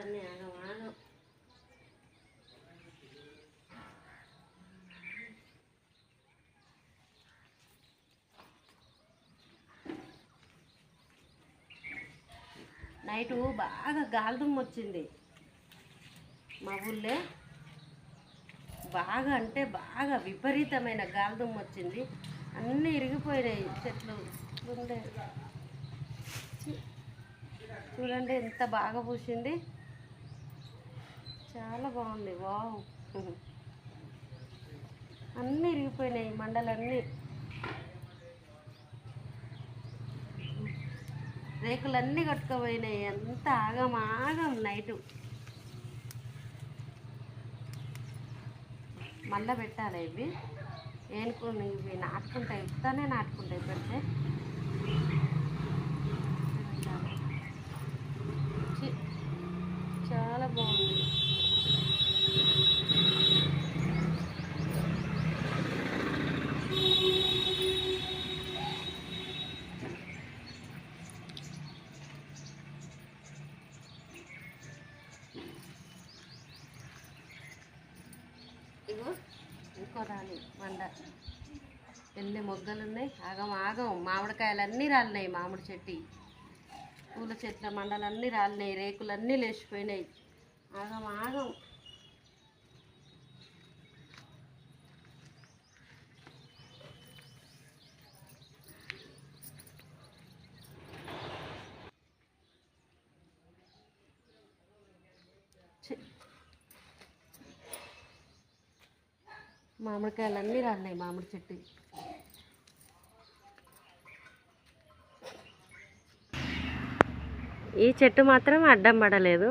ఆగం ఆగం నైటు బాగా గాలిదుమ్మ వచ్చింది. మా ఊళ్ళో బాగా అంటే బాగా విపరీతమైన గాలిదుమ్మ వచ్చింది. అన్నీ ఇరిగిపోయినాయి చెట్లు. ఉండే. చూడండి ఎంత బాగా పూసింది. చాలా బాగుంది వావ్. అన్నీ ఇరిగిపోయినాయి మండలన్నీ. రేకులన్నీ కొట్టుకుపోయినాయి అంత ఆగం ఆగం నైటు మళ్ళా పెట్టాలి ఇవి? ఏనుకుని ఇవి నాటుకుంటాయి ఇస్తానే నాటుకుంటాయి పెడితే చి, చాలా బాగుంది ఇగో ఇంకో రాలి మండ. ఎన్ని మొగ్గలు ఉన్నాయి ఆగం ఆగం. మామిడికాయలు అన్నీ రాలినాయి మామిడి చెట్టు. పూల చెట్ల మండలన్నీ రాలినాయి రేకులన్నీ లేచిపోయినాయి. ఆగం ఆగం. మామిడికాయలు అన్నీ రాలినాయి మామిడి చెట్టు. ఈ చెట్టు మాత్రం అడ్డం పడలేదు.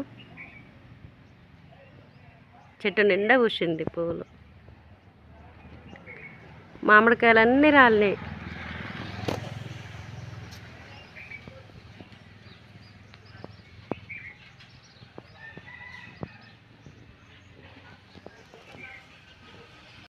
చెట్టు నిండా పూసింది పువ్వులు మామిడికాయలన్నీ రాలినాయి.